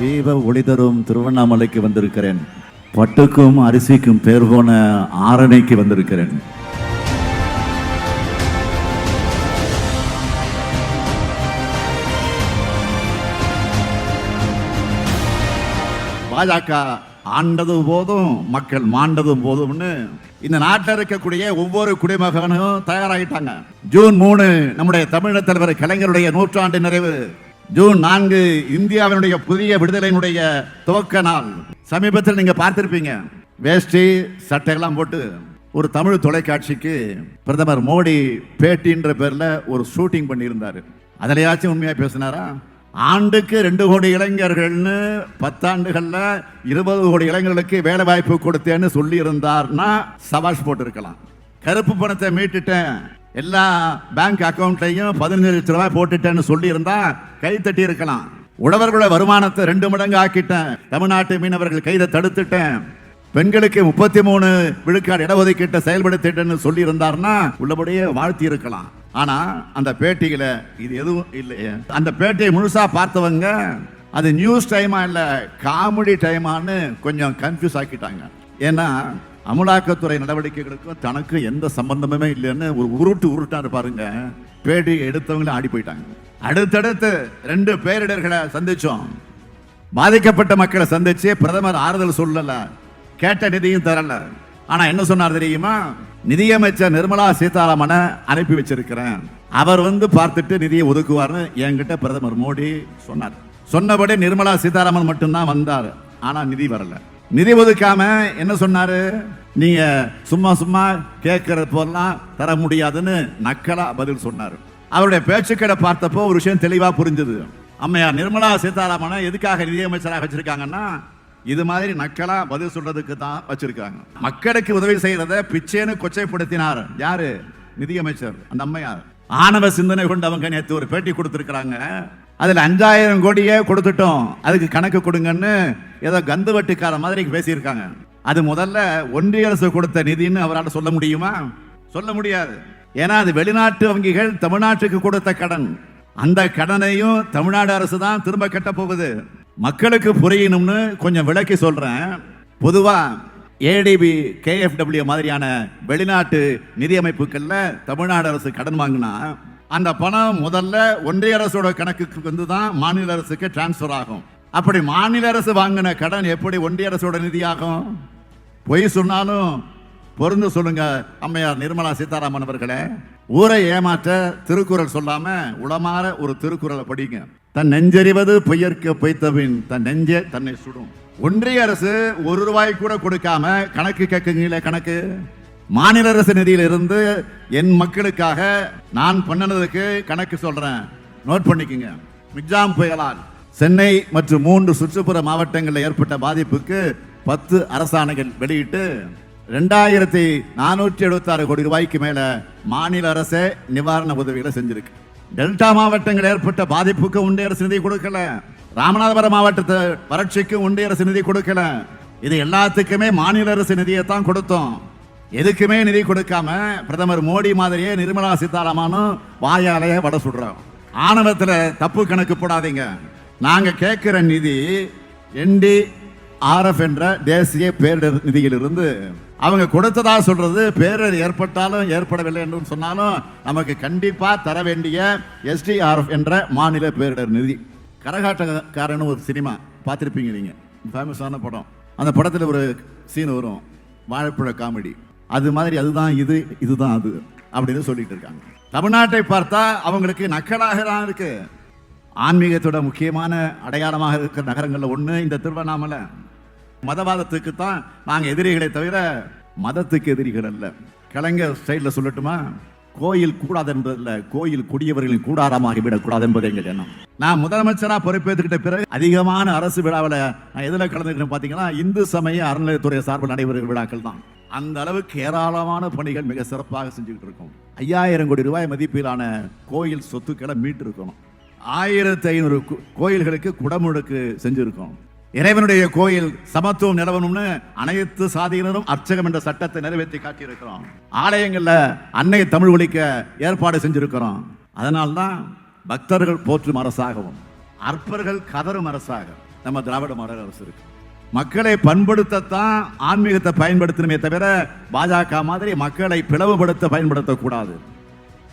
தீப ஒளி தரும் திருவண்ணாமலைக்கு வந்திருக்கிறேன். பட்டுக்கும் அரிசிக்கும் பேர் போன ஆரணைக்கு வந்திருக்கிறேன். பாஜக ஆண்டதும் போதும் மக்கள் மாண்டதும் போதும்னு இந்த நாட்டில் இருக்கக்கூடிய ஒவ்வொரு குடிமகனும் தயாராகிட்டாங்க ஜூன் மூணு நம்முடைய தமிழக தலைவர் கலைஞருடைய நூற்றாண்டு நிறைவு. ஜூன் நான்கு இந்தியாவினுடைய புதிய விடுதலையினுடைய துவக்க நாள். சமீபத்தில் நீங்க பார்த்திருப்பீங்க. வேஷ்டி சட்டையெல்லாம் போட்டு ஒரு தமிழ் தொலைக்காட்சிக்கு பிரதமர் மோடி பேட்டின்ற பேர்ல ஒரு ஷூட்டிங் பண்ணியிருந்தார். அதிலையாச்சும் உண்மையா பேசினாரா? ஆண்டுக்கு ரெண்டு கோடி இளைஞர்கள்னு பத்தாண்டுகள்ல இருபது கோடி இளைஞர்களுக்கு வேலை வாய்ப்பு கொடுத்தேன்னு சொல்லி இருந்தார்னா போட்டிருக்கலாம். கருப்பு பணத்தை மீட்டுட்டேன். எல்லா பேங்க் அக்கௌண்ட்லையும் பதினஞ்சு லட்ச ரூபாய் போட்டுட்டேன்னு சொல்லியிருந்தா கை தட்டி இருக்கலாம். உழவர்களோட வருமானத்தை ரெண்டு மடங்கு ஆக்கிட்டேன். தமிழ்நாட்டு மீனவர்கள் கைதை தடுத்துட்டேன். பெண்களுக்கு முப்பத்தி மூணு விழுக்காடு இடஒதுக்கீட்டை செயல்படுத்திட்டேன்னு சொல்லியிருந்தார்னா உள்ளபடியே வாழ்த்தி இருக்கலாம் ஆனா அந்த பேட்டியில இது எதுவும் இல்லையே. அந்த பேட்டியை முழுசா பார்த்தவங்க அது நியூஸ் டைமா இல்லை காமெடி டைமான்னு கொஞ்சம் கன்ஃபியூஸ் ஆக்கிட்டாங்க. ஏன்னா அமலாக்கத்துறை நடவடிக்கைகளுக்கும் தனக்கு எந்த சம்பந்தமுமே இல்லைன்னு ஒரு உருட்டு உருட்டாரு பாருங்க. பேட்டி எடுத்தவங்களும் ஆடி போயிட்டாங்க. அடுத்தடுத்து ரெண்டு பேரிடர்களை சந்திச்சோம். பாதிக்கப்பட்ட மக்களை சந்திச்சு பிரதமர் ஆறுதல் சொல்லல. கேட்ட நிதியும் தரல. ஆனா என்ன சொன்னார் தெரியுமா? நிதியமைச்சர் நிர்மலா சீதாராமனை அனுப்பி வச்சிருக்கிறேன். அவர் வந்து பார்த்துட்டு நிதியை ஒதுக்குவார்னு என்கிட்ட பிரதமர் மோடி சொன்னார். சொன்னபடி நிர்மலா சீதாராமன் மட்டும்தான் வந்தார். ஆனா நிதி வரல. நிதி ஒதுக்காம என்ன சொன்னாரு? நீங்க சும்மா சும்மா கேட்கறது போலாம் தர முடியாதுன்னு நக்கலா பதில் சொன்னார். அவருடைய பேச்சுக்களை பார்த்தப்போ ஒரு விஷயம் தெளிவா புரிஞ்சது. அம்மையார் நிர்மலா சீதாராமனை எதுக்காக நிதியமைச்சராக வச்சிருக்காங்கன்னா இது மாதிரி நக்கலா பதில் சொல்றதுக்கு தான் வச்சிருக்காங்க. மக்களுக்கு உதவி செய்யறத பிச்சேன்னு கொச்சைப்படுத்தினார். யாரு? நிதியமைச்சர் அந்த அம்மையார். ஆணவ சிந்தனை கொண்டு அவங்க நேற்று ஒரு பேட்டி கொடுத்துருக்குறாங்க. அதில் அஞ்சாயிரம் கோடியே கொடுத்துட்டோம். அதுக்கு கணக்கு கொடுங்கன்னு ஏதோ கந்து வட்டிக்கார மாதிரி பேசியிருக்காங்க. அது முதல்ல ஒன்றிய அரசு கொடுத்த நிதின்னு அவரால் சொல்ல முடியுமா? சொல்ல முடியாது. ஏன்னா அது வெளிநாட்டு வங்கிகள் தமிழ்நாட்டுக்கு கொடுத்த கடன். அந்த கடனையும் தமிழ்நாடு அரசு தான் திரும்ப கட்ட போகுது. மக்களுக்கு புரியணும்னு கொஞ்சம் விளக்கி சொல்றேன். பொதுவா ஏடிபி கேஎஃப்டபிள்யூ மாதிரியான வெளிநாட்டு நிதியமைப்புகளில் தமிழ்நாடு அரசு கடன் வாங்கினா அந்த பணம் முதல்ல ஒன்றிய அரசோட கணக்குக்கு வந்து தான் மாநில அரசுக்கு டிரான்ஸ்ஃபர் ஆகும். அப்படி மாநில அரசு வாங்கின கடன் எப்படி ஒன்றிய அரசோட நிதியாகும்? பொய் சொன்னாலும் பொருந்து சொல்லுங்க அம்மையார் நிர்மலா சீதாராமன் அவர்களே. ஊரை ஏமாற்ற திருக்குறள் சொல்லாம உளமாற ஒரு திருக்குறளை படிங்க. தன் நெஞ்சறிவது பொய்யற்க பொய்த்தபின் தன் நெஞ்சே தன்னை சுடும். ஒன்றிய அரசு ஒரு ரூபாய் கூட கொடுக்காம கணக்கு கேட்குங்களே கணக்கு? மாநில அரசு நிதியில் இருந்து என் மக்களுக்காக நான் பண்ணினதுக்கு கணக்கு சொல்றேன். நோட் பண்ணிக்கங்க. மிக்ஜாம் புயலால் சென்னை மற்றும் மூன்று சுற்றுப்புற மாவட்டங்களில் ஏற்பட்ட பாதிப்புக்கு பத்து அரசாணைகள் வெளியிட்டு ரெண்டாயிரத்தி நானூற்றி எழுபத்தாறு கோடி ரூபாய்க்கு மேலே மாநில அரசே நிவாரண உதவிகளை செஞ்சிருக்கு. டெல்டா மாவட்டங்கள் ஏற்பட்ட பாதிப்புக்கு ஒன்றிய அரசு நிதி கொடுக்கல. ராமநாதபுரம் மாவட்டத்தை வறட்சிக்கு ஒன்றிய அரசு நிதி கொடுக்கல. இது எல்லாத்துக்குமே மாநில அரசு நிதியை தான் கொடுத்தோம். எதுக்குமே நிதி கொடுக்காம பிரதமர் மோடி மாதிரியே நிர்மலா சீதாராமனும் வாயாலேயே வட சுடுறோம் ஆணவத்தில் தப்பு கணக்கு போடாதீங்க. நாங்கள் கேட்குற நிதி என்டி ஆர்எஃப் என்ற தேசிய பேரிடர் நிதியிலிருந்து அவங்க கொடுத்ததா சொல்றது பேரிடர் ஏற்பட்டாலும் ஏற்படவில்லை என்று சொன்னாலும் நமக்கு கண்டிப்பாக தர வேண்டிய எஸ்டிஆர்எஃப் என்ற மாநில பேரிடர் நிதி கரகாட்டக்காரன் ஒரு சினிமா பார்த்துருப்பீங்க நீங்கள் ஃபேமஸான படம். அந்த படத்தில் ஒரு சீன் வரும். வாழைப்பழ காமெடி. அது மாதிரி அதுதான் இது இதுதான் அது. அப்படின்னு சொல்லிட்டு இருக்காங்க. தமிழ்நாட்டை பார்த்தா அவங்களுக்கு நக்கலாக தான் இருக்குது ஆன்மீகத்தோட முக்கியமான அடையாளமாக இருக்கிற நகரங்களில் ஒன்று இந்த திருவண்ணாமலை. மதவாதத்துக்கு தான் நாங்கள் எதிரிகளை தவிர மதத்துக்கு எதிரிகள் அல்ல. கலைஞர் ஸ்டைலில் சொல்லட்டுமா? கோயில் கூடாது என்பதில் கோயில் குடியவர்களின் கூடாரமாகி விடக்கூடாது என்பது எங்கள் எண்ணம். நான் முதலமைச்சராக பொறுப்பேற்றுக்கிட்ட பிறகு அதிகமான அரசு விழாவில் நான் எதில் கலந்துக்கிறேன் பார்த்தீங்கன்னா இந்து சமய அறநிலையத்துறை சார்பில் நடைபெறுகிற விழாக்கள் தான். அந்த அளவுக்கு ஏராளமான பணிகள் மிக சிறப்பாக செஞ்சுக்கிட்டு இருக்கோம். ஐயாயிரம் கோடி ரூபாய் மதிப்பிலான கோயில் சொத்துக்களை மீட்டு இருக்கணும் ஆயிரத்தி ஐநூறு கோயில்களுக்கு குடமுழுக்கு செஞ்சுருக்கோம். இறைவனுடைய கோயில் சமத்துவம் நிலவணும்னு அனைத்து சாதியினரும் அர்ச்சகம் என்ற சட்டத்தை நிறைவேற்றி காட்டியிருக்கிறோம். ஆலயங்களில் அன்னை தமிழ் ஒழிக்க ஏற்பாடு செஞ்சிருக்கிறோம். அதனால்தான் பக்தர்கள் போற்றும் அரசாகவும் அற்பர்கள் கதரும் அரசாக நம்ம திராவிட மாடல் அரசு இருக்கு. மக்களை பண்படுத்தத்தான் ஆன்மீகத்தை பயன்படுத்தணுமே தவிர பாஜக மாதிரி மக்களை பிளவுபடுத்த பயன்படுத்தக்கூடாது.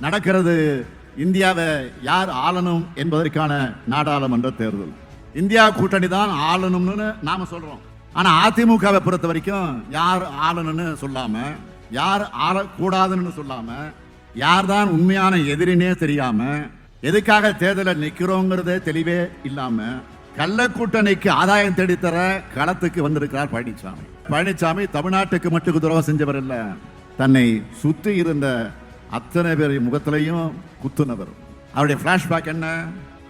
நடக்கிறது இந்தியாவை யார் ஆளணும் என்பதற்கான நாடாளுமன்ற தேர்தல். இந்தியா கூட்டணி தான் ஆளணும்னு நாம சொல்றோம். ஆனா அதிமுகவை பொறுத்த வரைக்கும் யார் ஆளணும்னு சொல்லாம யார் ஆளக்கூடாதுன்னு சொல்லாம யார் தான் உண்மையான எதிரினே தெரியாம எதுக்காக தேர்தலில் நிற்கிறோங்கிறதே தெளிவே இல்லாம கள்ள கூட்டணிக்கு ஆதாயம் தேடித்தர களத்துக்கு வந்திருக்கிறார் பழனிசாமி பழனிசாமி தமிழ்நாட்டுக்கு மட்டும் துரோகம் செஞ்சவர் இல்லை. தன்னை சுற்றி இருந்த அத்தனை பேர் முகத்திலையும் குத்துனவர். அவருடைய ஃப்ளாஷ்பேக் என்ன?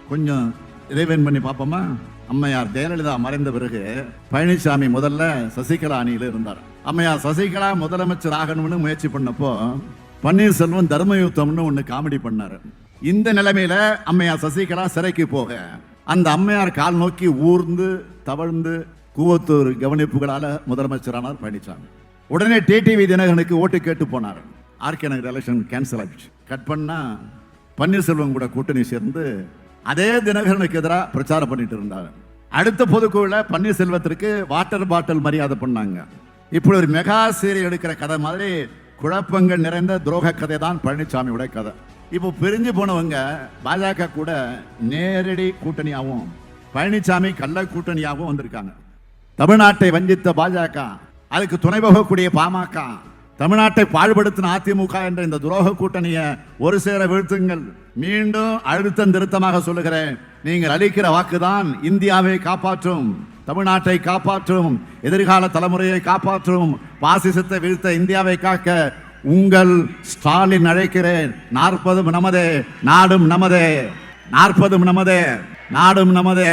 கொஞ்சம் இறைவன் பண்ணி பார்ப்போமா? அம்மையார் ஜெயலலிதா மறைந்த பிறகு பழனிசாமி முதல்ல சசிகலா அணியில் இருந்தார். அம்மையார் சசிகலா முதலமைச்சர் ஆகணும்னு முயற்சி பண்ணப்போ பன்னீர்செல்வம் தர்மயுத்தம்னு ஒன்று காமெடி பண்ணார். இந்த நிலைமையில அம்மையார் சசிகலா சிறைக்கு போக அந்த அம்மையார் கால் நோக்கி ஊர்ந்து தவழ்ந்து கூவத்தூர் கவனிப்புகளால் முதலமைச்சரானார் பழனிசாமி. உடனே டிடிவி தினகரனுக்கு ஓட்டு கேட்டு போனார். ஆர்கே நகர் எலெக்ஷன் கேன்சல் ஆகிடுச்சு கட் பண்ணா பன்னீர்செல்வம் கூட கூட்டணி சேர்ந்து அதே தினகரனுக்கு எதிராக பிரச்சாரம் பண்ணிட்டு இருந்தாங்க. அடுத்த பொதுக்குழுல பன்னீர்செல்வத்திற்கு வாட்டர் பாட்டில் மரியாதை பண்ணாங்க. இப்படி ஒரு மெகா சீரியல் எடுக்கிற கதை மாதிரி குழப்பங்கள் நிறைந்த துரோக கதை தான் பழனிசாமியோட கதை. இப்போ பிரிஞ்சு போனவங்க பாஜக கூட நேரடி கூட்டணியாகவும் பழனிசாமி கள்ள கூட்டணியாகவும் வந்திருக்காங்க. தமிழ்நாட்டை வஞ்சித்த பாஜக அதுக்கு துணை போகக்கூடிய பாமக தமிழ்நாட்டை பாழ்படுத்தின அதிமுக என்ற இந்த துரோக கூட்டணியை ஒரு சேர வீழ்த்துங்கள். மீண்டும் அழுத்தம் திருத்தமாக சொல்லுகிறேன். நீங்கள் அளிக்கிற வாக்குதான் இந்தியாவை காப்பாற்றும் தமிழ்நாட்டை காப்பாற்றும் எதிர்கால தலைமுறையை காப்பாற்றும் பாசிசத்தை வீழ்த்த இந்தியாவை காக்க உங்கள் ஸ்டாலின் அழைக்கிறேன். நாற்பதும் நமதே நாடும் நமதே நாற்பதும் நமதே நாடும் நமதே.